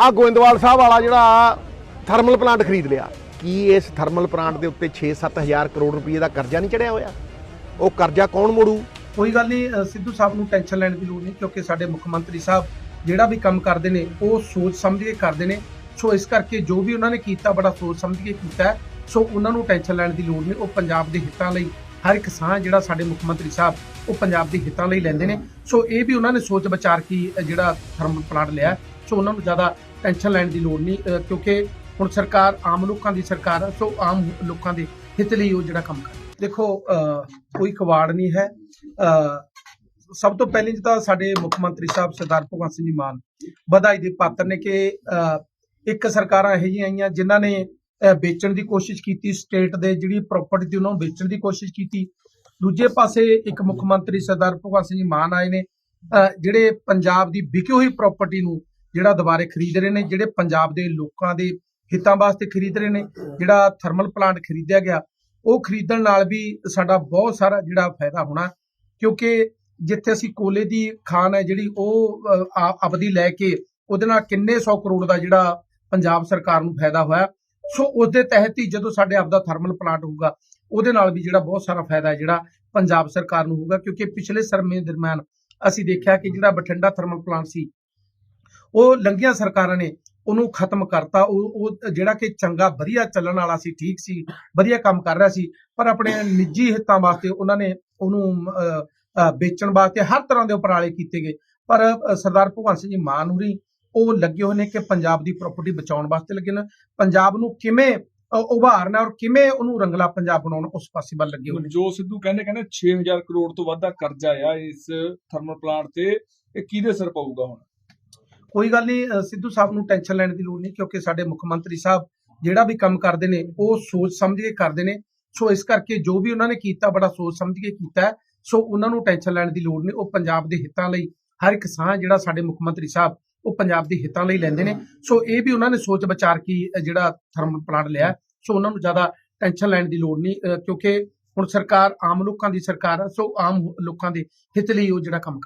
ਆ ਗੋਇੰਦਵਾਲ ਸਾਹਿਬ ਵਾਲਾ ਜਿਹੜਾ ਥਰਮਲ ਪਲਾਂਟ ਖਰੀਦ ਲਿਆ। ਕੀ ਇਸ ਥਰਮਲ ਪਲਾਂਟ ਦੇ ਉੱਤੇ 6-7000 ਕਰੋੜ ਰੁਪਏ ਦਾ ਕਰਜ਼ਾ ਨਹੀਂ ਚੜਿਆ ਹੋਇਆ? ਉਹ ਕਰਜ਼ਾ ਕੌਣ ਮੋੜੂ? ਕੋਈ ਗੱਲ ਨਹੀਂ ਸਿੱਧੂ ਸਾਹਿਬ ਨੂੰ ਟੈਨਸ਼ਨ ਲੈਣ ਦੀ ਲੋੜ ਨਹੀਂ ਕਿਉਂਕਿ ਸਾਡੇ ਮੁੱਖ ਮੰਤਰੀ ਸਾਹਿਬ ਜਿਹੜਾ ਵੀ ਕੰਮ ਕਰਦੇ ਨੇ, ਉਹ ਸੋਚ ਸਮਝ ਕੇ ਕਰਦੇ ਨੇ। ਸੋ ਇਸ ਕਰਕੇ ਜੋ ਵੀ ਉਹਨਾਂ ਨੇ ਕੀਤਾ, ਬੜਾ ਸੋਚ ਸਮਝ ਕੇ ਕੀਤਾ ਸੋ ਉਹਨਾਂ ਨੂੰ ਟੈਨਸ਼ਨ ਲੈਣ ਦੀ ਲੋੜ ਨਹੀਂ, ਉਹ ਪੰਜਾਬ ਦੇ ਹਿੱਤਾਂ ਲਈ ਹਰ ਇੱਕ ਸਾਹ ਜਿਹੜਾ ਸਾਡੇ ਮੁੱਖ ਮੰਤਰੀ ਸਾਹਿਬ ਉਹ ਪੰਜਾਬ ਦੇ ਹਿੱਤਾਂ ਲਈ ਲੈਂਦੇ ਨੇ। ਸੋ ਇਹ ਵੀ ਉਹਨਾਂ ਨੇ ਸੋਚ ਵਿਚਾਰ ਕੀ ਜਿਹੜਾ ਥਰਮਲ ਪਲਾਂਟ ਲਿਆ। ਸੋ ਉਹਨਾਂ ਨੂੰ ਜ਼ਿਆਦਾ ਟੈਨਸ਼ਨ ਲੈਣ ਦੀ ਲੋੜ ਨਹੀਂ ਕਿਉਂਕਿ ਹੁਣ ਸਰਕਾਰ ਆਮ ਲੋਕਾਂ ਦੀ ਸਰਕਾਰ ਹੈ, ਸੋ ਆਮ ਲੋਕਾਂ ਦੇ ਹਿੱਤ ਲਈ ਉਹ ਜਿਹੜਾ ਕੰਮ ਕਰ ਦੇਖੋ ਕੋਈ ਕਵਾੜ ਨਹੀਂ ਹੈ। ਸਭ ਤੋਂ ਪਹਿਲੀ ਤਾਂ ਸਾਡੇ ਮੁੱਖ ਮੰਤਰੀ ਸਾਹਿਬ ਸਰਦਾਰ ਭਗਵੰਤ ਸਿੰਘ ਜੀ ਮਾਨ, ਵਧਾਈ ਦੇ ਪਾਤਰ ਨੇ ਕਿ ਇੱਕ ਸਰਕਾਰਾਂ ਇਹੋ ਜਿਹੀਆਂ ਆਈਆਂ ਜਿਨ੍ਹਾਂ ਨੇ ਵੇਚਣ ਦੀ ਕੋਸ਼ਿਸ਼ ਕੀਤੀ ਸਟੇਟ ਦੇ ਜਿਹੜੀ ਪ੍ਰਾਪਰਟੀ ਦੀ ਉਹਨਾਂ ਨੂੰ ਵੇਚਣ ਦੀ ਕੋਸ਼ਿਸ਼ ਕੀਤੀ। ਦੂਜੇ ਪਾਸੇ ਇੱਕ ਮੁੱਖ ਮੰਤਰੀ ਸਰਦਾਰ ਭਗਵੰਤ ਸਿੰਘ ਮਾਨ ਆਏ ਨੇ। ਜਿਹੜੇ ਪੰਜਾਬ ਦੀ ਵਿਕੀ ਹੋਈ ਪ੍ਰਾਪਰਟੀ ਨੂੰ ਜਿਹੜਾ ਦੁਬਾਰੇ ਖਰੀਦ ਰਹੇ ਨੇ ਜਿਹੜੇ ਪੰਜਾਬ ਦੇ ਲੋਕਾਂ ਦੇ ਹਿੱਤਾਂ ਵਾਸਤੇ ਖਰੀਦ ਰਹੇ ਨੇ ਜਿਹੜਾ ਥਰਮਲ ਪਲਾਂਟ ਖਰੀਦਿਆ ਗਿਆ ਉਹ ਖਰੀਦਣ ਨਾਲ ਵੀ ਸਾਡਾ ਬਹੁਤ ਸਾਰਾ ਜਿਹੜਾ ਫਾਇਦਾ ਹੋਣਾ। ਕਿਉਂਕਿ ਜਿੱਥੇ ਅਸੀਂ ਕੋਲੇ ਦੀ ਖਾਨ ਹੈ ਜਿਹੜੀ ਉਹ ਅ, ਆਪਦੀ ਲੈ ਕੇ ਉਹਦੇ ਨਾਲ ਕਿੰਨੇ 100 ਕਰੋੜ ਦਾ ਜਿਹੜਾ ਪੰਜਾਬ ਸਰਕਾਰ ਨੂੰ ਫਾਇਦਾ ਹੋਇਆ। ਸੋ ਉਸ ਦੇ ਤਹਿਤ ਹੀ ਜਦੋਂ ਸਾਡੇ ਆਪਦਾ ਥਰਮਲ ਪਲਾਂਟ ਹੋਊਗਾ, ਉਹਦੇ ਨਾਲ ਵੀ ਜਿਹੜਾ ਬਹੁਤ ਸਾਰਾ ਫਾਇਦਾ ਜਿਹੜਾ ਪੰਜਾਬ ਸਰਕਾਰ ਨੂੰ ਹੋਊਗਾ, ਕਿਉਂਕਿ ਪਿਛਲੇ ਸਰਮੇ ਦਰਮਿਆਨ ਅਸੀਂ ਦੇਖਿਆ ਕਿ ਜਿਹੜਾ ਬਠਿੰਡਾ ਥਰਮਲ ਪਲਾਂਟ ਸੀ, ਉਹ ਲੰਘੀਆਂ ਸਰਕਾਰਾਂ ਨੇ ਉਹਨੂੰ ਖਤਮ ਕਰਤਾ। ਉਹ ਉਹ ਜਿਹੜਾ ਕਿ ਚੰਗਾ, ਵਧੀਆ ਚੱਲਣ ਵਾਲਾ ਸੀ, ਠੀਕ ਸੀ, ਵਧੀਆ ਕੰਮ ਕਰ ਰਿਹਾ ਸੀ, ਪਰ ਆਪਣੇ ਨਿੱਜੀ ਹਿੱਤਾਂ ਵਾਸਤੇ ਉਹਨਾਂ ਨੇ ਉਹਨੂੰ ਵੇਚਣ ਵਾਸਤੇ ਹਰ ਤਰ੍ਹਾਂ ਦੇ ਉਪਰਾਲੇ ਕੀਤੇ ਗਏ। ਪਰ ਸਰਦਾਰ ਭਗਵੰਤ ਸਿੰਘ ਜੀ ਮਾਨ ਹੁਰੀ ਉਹ ਲੱਗੇ ਹੋਏ ਨੇ ਕਿ ਪੰਜਾਬ ਦੀ ਪ੍ਰਾਪਰਟੀ ਬਚਾਉਣ ਵਾਸਤੇ ਲੱਗੇ ਨੇ। ਪੰਜਾਬ ਨੂੰ ਕਿਵੇਂ ਉਭਾਰਨਾ ਔਰ ਕਿਵੇਂ ਉਹਨੂੰ ਰੰਗਲਾ ਪੰਜਾਬ ਬਣਾਉਣਾ ਉਸ ਪਾਸੇ ਵੱਲ ਲੱਗੇ ਹੋਏ ਨੇ। ਜੋ ਸਿੱਧੂ ਕਹਿੰਦੇ ਕਹਿੰਦੇ 6000 ਕਰੋੜ ਤੋਂ ਵੱਧ ਦਾ ਕਰਜ਼ਾ ਆ ਇਸ ਥਰਮਲ ਪਲਾਂਟ ਤੇ। ਇਹ ਕਿਹਦੇ ਸਿਰ ਪਊਗਾ ਹੁਣ? ਕੋਈ ਗੱਲ ਨਹੀਂ ਸਿੱਧੂ ਸਾਹਿਬ ਨੂੰ ਟੈਨਸ਼ਨ ਲੈਣ ਦੀ ਲੋੜ ਨਹੀਂ ਕਿਉਂਕਿ ਸਾਡੇ ਮੁੱਖ ਮੰਤਰੀ ਸਾਹਿਬ ਜਿਹੜਾ ਵੀ ਕੰਮ ਕਰਦੇ ਨੇ ਉਹ ਸੋਚ ਸਮਝ ਕੇ ਕਰਦੇ ਨੇ। ਸੋ ਇਸ ਕਰਕੇ ਜੋ ਵੀ ਉਹਨਾਂ ਨੇ ਕੀਤਾ ਬੜਾ ਸੋਚ ਸਮਝ ਕੇ ਕੀਤਾ। ਸੋ ਉਹਨਾਂ ਨੂੰ ਟੈਨਸ਼ਨ ਲੈਣ ਦੀ ਲੋੜ ਨਹੀਂ। ਉਹ ਪੰਜਾਬ ਦੇ ਹਿੱਤਾਂ ਲਈ ਹਰ ਇੱਕ ਸਾਹ ਜਿਹੜਾ ਸਾਡੇ ਮੁੱਖ ਮੰਤਰੀ ਸਾਹਿਬ ਉਹ ਪੰਜਾਬ ਦੇ ਹਿੱਤਾਂ ਲਈ ਲੈਂਦੇ ਨੇ। ਸੋ ਇਹ ਵੀ ਉਹਨਾਂ ਨੇ ਸੋਚ ਵਿਚਾਰ ਕੀ ਜਿਹੜਾ ਥਰਮਲ ਪਲਾਂਟ ਲਿਆ। ਸੋ ਉਹਨਾਂ ਨੂੰ ਜ਼ਿਆਦਾ ਟੈਨਸ਼ਨ ਲੈਣ ਦੀ ਲੋੜ ਨਹੀਂ ਕਿਉਂਕਿ ਹੁਣ ਸਰਕਾਰ ਆਮ ਲੋਕਾਂ ਦੀ ਸਰਕਾਰ ਆ, ਸੋ ਆਮ ਲੋਕਾਂ ਦੇ ਹਿੱਤ ਲਈ ਉਹ ਜਿਹੜਾ ਕੰਮ ਕਰ